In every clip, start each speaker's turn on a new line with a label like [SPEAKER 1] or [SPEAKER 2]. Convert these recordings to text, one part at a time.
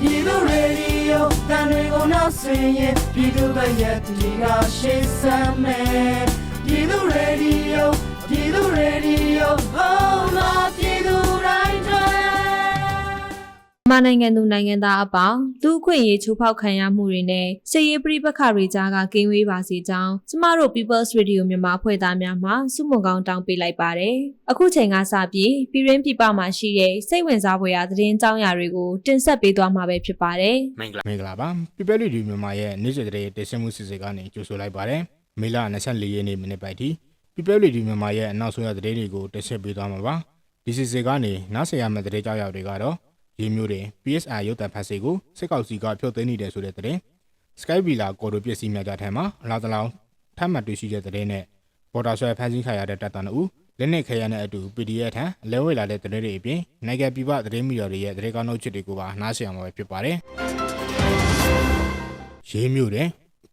[SPEAKER 1] ပြည်သူရေဒီယိုတန်တွေကိုနောက်ဆင်ရင်ပြည်သူ့ဘက်ရဲ့ဒီကရှေ့ဆမ်းမယ်
[SPEAKER 2] န်မာနိုင်ငံသူနိုင်ငံသားအပေါင်းလူအခွင့်အရေးချိုးဖောက်ခံရမှုတွေနဲ့စစ်ရေးပြိပခါတွေကြားကကင်းဝေးပါစေကြောင်းကျမတို့ People's Radio မြန်မာဖွဲ့သားများမှစုမုံကောင်းတောင်းပေးလိုက်ပါတယ်။အခုချိန်ကစပြီးပြည်ရင်းပြည်ပမှာရှိတဲ့စိတ်ဝင်စားဖွယ်ရာသတင်းကြောင်းရာတွေကိုတင်ဆက်ပေးသွားမှာပဲဖြစ်ပါတယ်။
[SPEAKER 3] မင်္ဂလာမင်္ဂလာပါပြပက်လူဒီမြန်မာရဲ့နေ့စဉ်တဲ့တင်ဆက်မှုစီစဉ်ကနေကြိုဆိုလိုက်ပါတယ်မေလ24ရက်နေ့မိနစ်ပိုက်ထိပြပက်လူဒီမြန်မာရဲ့အနောက်ဆုံးရသတင်းတွေကိုတင်ဆက်ပေးသွားမှာပါဒီစီစဉ်ကနေနောက်ဆက်ရမယ့်သတင်းကြောက်ရောက်တွေကတော့ ရေမျိုးတွေ PSI ရုပ်သံဖတ်စေကိုစစ်ကောက်စီကဖြုတ်သိမ်းနေတယ်ဆိုတဲ့သတင်း Sky Villa ကို်ဒိုပစ္စည်းများကြတဲ့မှာအလားတလောင်းထပ်မံတွေ့ရှိတဲ့သတင်းနဲ့ပေါ်တာဆွဲဖန်ဆင်းခါရတဲ့တပ်သားတို့လက်နက်ခဲရနဲ့အတူ PDF ထံလဲဝဲလာတဲ့သတင်းတွေအပြင်နိုင်ငံပြည်ပသတင်းမီဒီယာတွေရဲ့သတင်းကောင်းနှုတ်ချက်တွေကိုပါနှားဆင်အောင်ပဲဖြစ်ပါတယ်ရေးမျိုးတဲ့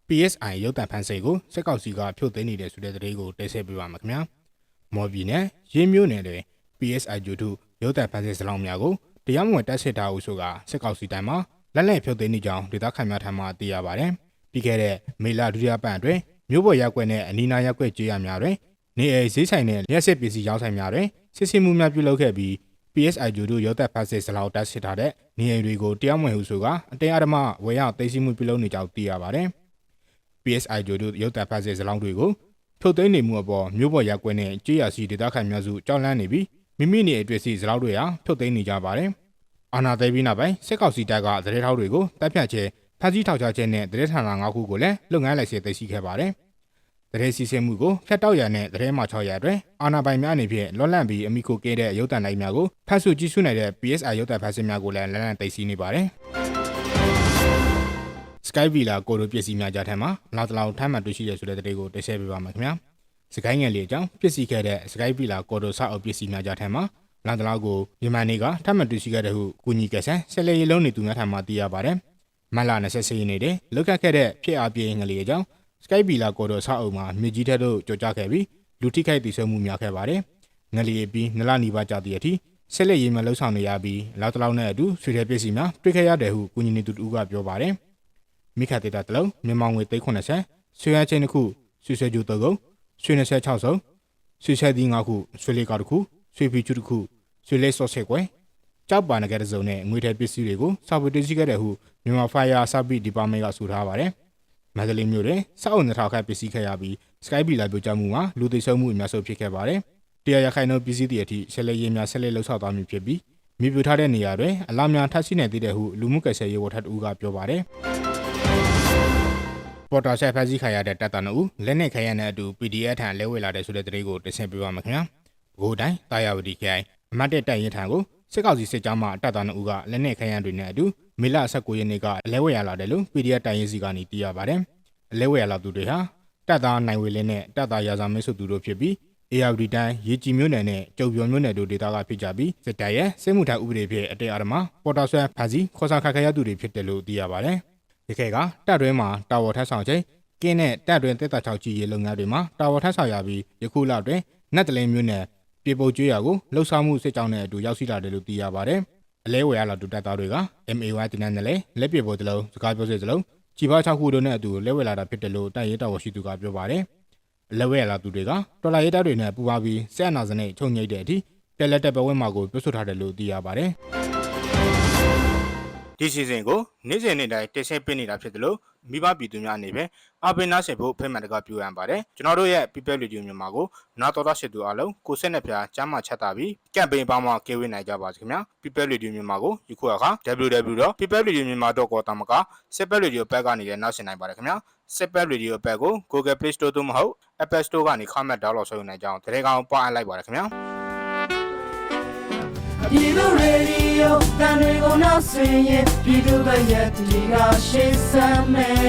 [SPEAKER 3] PSI ရုပ်သံဖန်ဆယ်ကိုစစ်ကောက်စီကဖြုတ်သိမ်းနေတယ်ဆိုတဲ့သတင်းကိုတင်ဆက်ပေးပါမယ်ခင်ဗျာမော်ဘီနဲ့ရေးမျိုးနယ်တွေ PSI ဂျူထုရုပ်သံဖန်ဆယ်စလောင်းများကို တရားမဝင်တက်စစ်ထားဦးဆိုကစစ်ကောက်စီတိုင်မှာလက်လက်ဖြုတ်သိမ်းနေကြောင်းဒေသခံများထံမှသိရပါတယ်ပြီးခဲ့တဲ့မေလဒုတိယပတ်အတွင်းမြို့ပေါ်ရက်ကွက်နဲ့အနီးနားရက်ကွက်ကြေးရများတွင်နေအိမ်ဈေးဆိုင်နဲ့လျှက်စစ်ပစ္စည်းရောင်းဆိုင်များတွင်စစ်ဆေးမှုများပြုလုပ်ခဲ့ပြီး PSI ဂျူတို့ရုပ်သက်ဖတ်စစ်စလောက်တက်စစ်ထားတဲ့နေအိမ်တွေကိုတရားမဝင်ဟုဆိုကအတင်းအဓမ္မဝယ်ရောက်သိမ်းဆည်းမှုပြုလုပ်နေကြောင်းသိရပါတယ်။ PSI ဂျူတို့ရုပ်သက်ဖတ်စစ်စလောက်တွေကိုဖြုတ်သိမ်းနေမှုအပေါ်မြို့ပေါ်ရက်ကွက်နဲ့ကြေးရစီဒေသခံများစုကြောက်လန့်နေပြီး မိမိနေအတွက်စီစလောက်တွေဟာဖြုတ်သိမ်းနေကြပါတယ်။အာနာသိမ်းပြီးနောက်ပိုင်းစစ်ကောင်စီတပ်ကသတင်းထောက်တွေကိုတပ်ဖြတ်ခြင်းဖမ်းဆီးထောက်ချခြင်းနဲ့သတင်းဌာန၅ခုကိုလည်းလုပ်ငန်းလိုက်စေသိရှိခဲ့ပါတယ်။သတင်းစီစဉ်မှုကိုဖျက်တောက်ရတဲ့သတင်းမှ600အတွင်းအာနာပိုင်များအနေဖြင့်လော်လန့်ပြီးအမိကိုကဲတဲ့ရုပ်တံတိုင်းများကိုဖတ်ဆုကြည့်ရှုနိုင်တဲ့ PSI ရုပ်တံဖတ်စစ်များကိုလည်းလမ်းလမ်းသိသိနေပါတယ်။ Sky Villa ကိုလိုပစ္စည်းများကြားထဲမှာလာတလောင်ထမ်းမှန်တွေ့ရှိရဆိုတဲ့သတင်းကိုတင်ဆက်ပေးပါမယ်ခင်ဗျာ။ စကိုင်းငယ်လေးအကြောင်းပစ္စည်းခဲ့တဲ့ Sky Villa ကိုလိုဆောက်အုပ်ပစ္စည်းများကြားထဲမှာလာတလောင်ကိုမြန်မာနေကထမ်းမှန်တွေ့ရှိခဲ့တဲ့ဟုကုညီကဆန်ဆက်လက်ရေးလုံးနေသူများထံမှသိရပါတယ်။မလ20ရက်နေ့တည်းလုတ်ခတ်ခဲ့တဲ့ဖြစ်အားပြင်းငလေးအကြောင်း Sky Villa ကိုတော့ဆောက်အုံမှာမြေကြီးထက်တို့ကြော်ကြခဲ့ပြီးလူထိခိုက်တည်ဆုံမှုများခဲ့ပါတယ်။ငလီပြီးနလနီပါကြသည့်အထိဆက်လက်ရေးမလှုပ်ဆောင်နေရပြီးလောက်တလောက်နဲ့အတူဆွေတဲ့ပစ္စည်းများတွေ့ခဲ့ရတယ်ဟုကုညီနေသူတူကပြောပါတယ်။မိခတ်တေတာတလုံးမြန်မာငွေ390ဆွေရချင်းတစ်ခုဆွေဆွေကျူ3ခု ဆွေ26စုံဆွေဆက်သီး5ခုဆွေလေးကောက်တစ်ခုဆွေဖီကျူတစ်ခုဆွေလေးစော့ဆက်ကွယ်ကြောက်ပါနကတဲ့စုံနဲ့ငွေထဲပစ္စည်းတွေကိုစာပွေတွေ့ရှိခဲ့တဲ့ဟုမြန်မာ Fire Service Department ကဆိုထားပါတယ်။မန္တလေးမြို့တွင်စောက်အုံနှစ်ထောက်ခန့်ပစ္စည်းခဲ့ရပြီး Sky Villa ပြကြမှုမှာလူသိဆုံးမှုအများဆုံးဖြစ်ခဲ့ပါတယ်။တရားရခိုင်နှုန်းပစ္စည်းတွေအထိဆက်လက်ရေးများဆက်လက်လှုပ်ဆောင်သွားမည်ဖြစ်ပြီးမြေပြထားတဲ့နေရာတွင်အလားများထပ်ရှိနေသေးတယ်ဟုလူမှုကယ်ဆယ်ရေးဝန်ထမ်းဦးကပြောပါတယ်။ ပေါ်တာဆက်ဖက်စီခိုင်ရတဲ့တပ်သားတို့လက်နက်ခဲရတဲ့အတူ PDF ထံလဲဝေလာတဲ့ဆိုတဲ့သတင်းကိုတင်ဆက်ပေးပါမယ်ခင်ဗျာ။ဘိုးတိုင်းတာယာဝတီခိုင်အမတ်တက်တိုက်ရင်ထံကိုစစ်ကောင်စီစစ်ကြောင်းမှတပ်သားတို့ကလက်နက်ခဲရတွေနဲ့အတူမေလ19ရက်နေ့ကလဲဝေရလာတယ်လို့ PDF တိုင်ရင်စီကနေသိရပါတယ်။လဲဝေရလာသူတွေဟာတပ်သားနိုင်ဝေလင်းနဲ့တပ်သားရာဇာမဲဆုသူတို့ဖြစ်ပြီး ARD တိုင်းရေကြည်မြို့နယ်နဲ့ကြုံပြော်မြို့နယ်တို့ဒေသကဖြစ်ကြပြီးစစ်တပ်ရဲ့စစ်မှုထမ်းဥပဒေဖြင့်အတေအရမပေါ်တာဆွဲဖန်စီခေါ်ဆောင်ခခရသူတွေဖြစ်တယ်လို့သိရပါတယ်။ ဒီခေတ်ကတပ်တွင်းမှာတာဝေါ်ထပ်ဆောင်ချိန်ကင်းနဲ့တပ်တွင်းတက်တာချောက်ကြီးရေလုပ်ငန်းတွေမှာတာဝေါ်ထပ်ဆောင်ရပြီးယခုလတွင်နတ်တလင်းမြို့နယ်ပြေပုတ်ကျွေးရကိုလှုပ်ဆောင်မှုစစ်ကြောင်းနဲ့အတူရောက်ရှိလာတယ်လို့သိရပါတယ်။အလဲဝယ်ရလာတူတပ်သားတွေက MAY တင်တဲ့လည်းလက်ပြေပေါ်တလုံးစကားပြောစစ်တလုံးကြည်ပါ6ခုတို့နဲ့အတူလဲဝယ်လာတာဖြစ်တယ်လို့တိုက်ရဲတော်ရှိသူကပြောပါတယ်။လက်ဝဲလာသူတွေကတော်လာရဲတပ်တွေနဲ့ပူးပေါင်းပြီးဆက်အနာစနဲ့ချုံငိတ်တဲ့အထိတက်လက်တက်ပဝဲမှာကိုပြုတ်ဆွထားတယ်လို့သိရပါတယ်။ ဒီစီစဉ်ကိုနေ့စဉ်နေ့တိုင်းတင်ဆက်ပေးနေတာဖြစ်တယ်လို့မိဘပြည်သူများအနေနဲ့အပင်နာရှင်ဖို့ဖိမှန်တကပြောရန်ပါတယ်ကျွန်တော်တို့ရဲ့ People Radio မြန်မာကိုနာတော်တော်ရှိသူအားလုံးကိုဆက်နဲ့ဖျားကျမ်းမာချက်တာပြီးကမ်ပိန်းပေါင်းမှာကဲဝေးနိုင်ကြပါစေခင်ဗျာ People Radio မြန်မာကိုယခုအခါ www.peopleradio.myanmar.com တမက Sepet Radio ဘက်ကနေလည်းနောက်ဆင်နိုင်ပါတယ်ခင်ဗျာ Sepet Radio ဘက်ကို Google Play Store သို့မဟုတ် Apple Store ကနေခမတ် download လုပ်နိုင်ကြအောင်တရေကောင်ပွားအပ်လိုက်ပါတယ်ခင်ဗျာ
[SPEAKER 1] ပြည် သူရေဒီယိုတန်တွေကိုနောက်ဆင်ရင်ပြည်သူ့ဘက်ရဲ့ဒီကရှေ့ဆမ်းမယ်